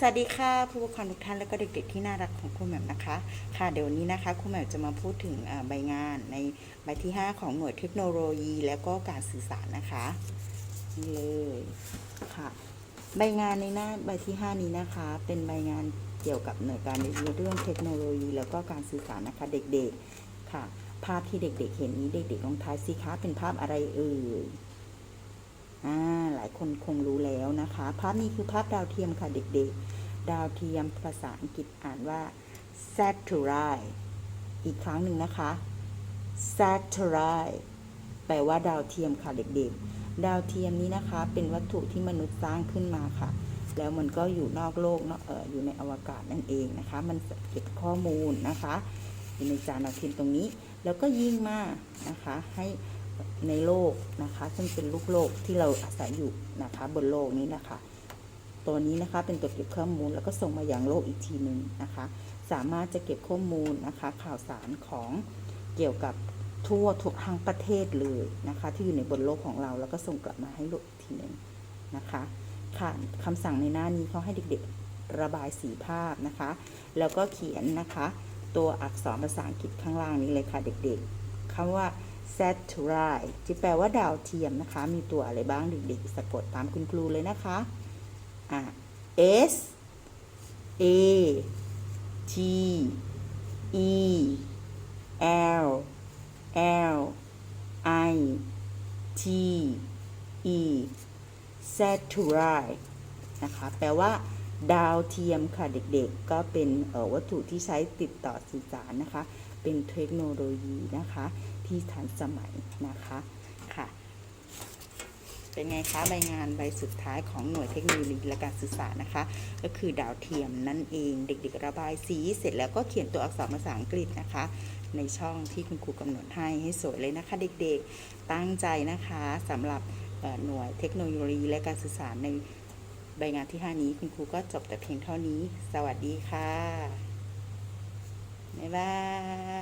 สวัสดีค่ะผู้ปกครองทุกท่านแล้วก็เด็กๆที่น่ารักของครูแหม่มนะคะค่ะเดี๋ยวนี้นะคะครูแหม่มจะมาพูดถึงใบงานในใบที่ 5 ของหน่วยเทคโนโลยี แล้วก็การสื่อสารนะคะนี่เลยค่ะใบงานในหน้าใบที่ 5 นี้นะคะ เป็นใบงานเกี่ยวกับหน่วยการเรียนเรื่องเทคโนโลยี แล้วก็การสื่อสารนะคะเด็กๆค่ะ ภาพที่เด็กๆ เห็นนี้เด็กๆลองทายสิคะเป็นภาพอะไรเอ่ยอ่าหลาย คนคงรู้แล้วนะคะ ภาพนี้คือภาพดาวเทียมค่ะเด็กๆ ดาวเทียมภาษาอังกฤษอ่านว่า satellite อีกครั้งหนึ่งนะคะ satellite แปลว่าดาวเทียมค่ะเด็กๆ ดาวเทียมนี้นะคะ เป็นวัตถุที่มนุษย์สร้างขึ้นมาค่ะ แล้วมันก็อยู่นอกโลกเนาะเอออยู่ในอวกาศนั่นเองนะคะ มันเก็บข้อมูลนะคะอยู่ในจานดาวเทียมตรงนี้ แล้วก็ยิงมานะคะ ให้ ในโลกนะคะ ซึ่งเป็นลูกโลกที่เราอาศัยอยู่นะคะ บนโลกนี้นะคะ ตัวนี้นะคะเป็นตัวเก็บข้อมูลแล้วก็ส่งมาอยังโลกอีกทีหนึ่งนะคะ สามารถจะเก็บข้อมูลนะคะ ข่าวสารของเกี่ยวกับทั่วทุกทั้งประเทศเลยนะคะ ที่อยู่ในบนโลกของเราแล้วก็ส่งกลับมาให้โลกอีกทีหนึ่งนะคะค่ะคำสั่งในหน้านี้เขาให้เด็กๆระบายสีภาพนะคะ แล้วก็เขียนนะคะ ตัวอักษรภาษาอังกฤษข้างล่างนี้เลยค่ะเด็กๆคำว่า satellite ที่แปลว่าดาวเทียมนะคะ มีตัวอะไรบ้างเด็กๆสะกดตามคุณครูเลยนะคะอะ S A T E L L I T E satellite นะคะ แปลว่าดาวเทียมค่ะเด็กๆ ก็เป็นออวัตถุที่ใช้ติดต่อสื่อสารนะคะ เป็นเทคโนโลยีนะคะ ที่ทันสมัยนะคะค่ะ เป็นไงคะใบงานใบสุดท้ายของหน่วยเทคโนโลยีและการสื่อสารนะคะ ก็คือดาวเทียมนั่นเองเด็กๆระบายสีเสร็จแล้วก็เขียนตัวอักษรภาษาอังกฤษนะคะ ในช่องที่คุณครูกำหนดให้ให้สวยเลยนะคะ เด็กๆตั้งใจนะคะสำหรับหน่วยเทคโนโลยีและการสื่อสารในใบงานที่ 5 นี้คุณครูก็จบแต่เพียงเท่านี้ สวัสดีค่ะ บ๊ายบาย